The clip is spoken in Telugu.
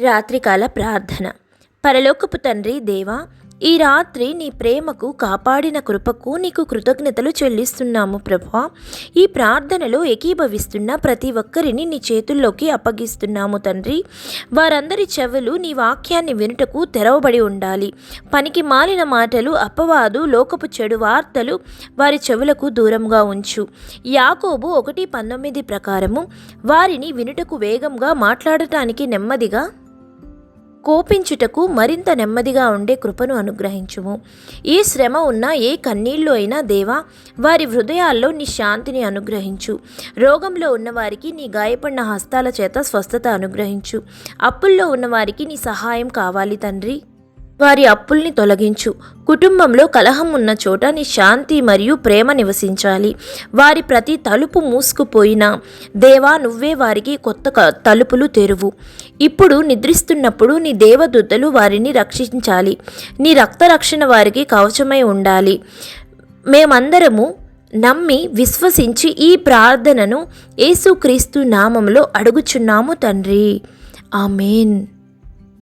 రాత్రికాల ప్రార్థన. పరలోకపు తండ్రి దేవా ఈ రాత్రి నీ ప్రేమకు కాపాడిన కృపకు నీకు కృతజ్ఞతలు చెల్లిస్తున్నాము ప్రభా ఈ ప్రార్థనలో ఏకీభవిస్తున్న ప్రతి ఒక్కరిని నీ చేతుల్లోకి అప్పగిస్తున్నాము తండ్రి. వారందరి చెవులు నీ వాక్యాన్ని వినుటకు తెరవబడి ఉండాలి. పనికి మాలిన మాటలు అపవాదు లోకపు చెడు వార్తలు వారి చెవులకు దూరంగా ఉంచు. యాకోబు ఒకటి పంతొమ్మిది ప్రకారము వారిని వినుటకు వేగంగా మాట్లాడటానికి నెమ్మదిగా కోపించుటకు మరింత నెమ్మదిగా ఉండే కృపను అనుగ్రహించుము. ఈ శ్రమ ఉన్న ఏ కన్నీళ్ళు అయినా దేవా వారి హృదయాల్లో నీ శాంతిని అనుగ్రహించు. రోగంలో ఉన్నవారికి నీ గాయపడిన హస్తాల చేత స్వస్థత అనుగ్రహించు. అప్పుల్లో ఉన్నవారికి నీ సహాయం కావాలి తండ్రి. వారి అప్పుల్ని తొలగించు. కుటుంబంలో కలహం ఉన్న చోట నీ శాంతి మరియు ప్రేమ నివసించాలి. వారి ప్రతి తలుపు మూసుకుపోయినా దేవా నువ్వే వారికి కొత్త తలుపులు తెరువు. ఇప్పుడు నిద్రిస్తున్నప్పుడు నీ దేవదూతలు వారిని రక్షించాలి. నీ రక్తరక్షణ వారికి కవచమై ఉండాలి. మేమందరము నమ్మి విశ్వసించి ఈ ప్రార్థనను యేసుక్రీస్తు నామంలో అడుగుచున్నాము తండ్రి. ఆమెన్.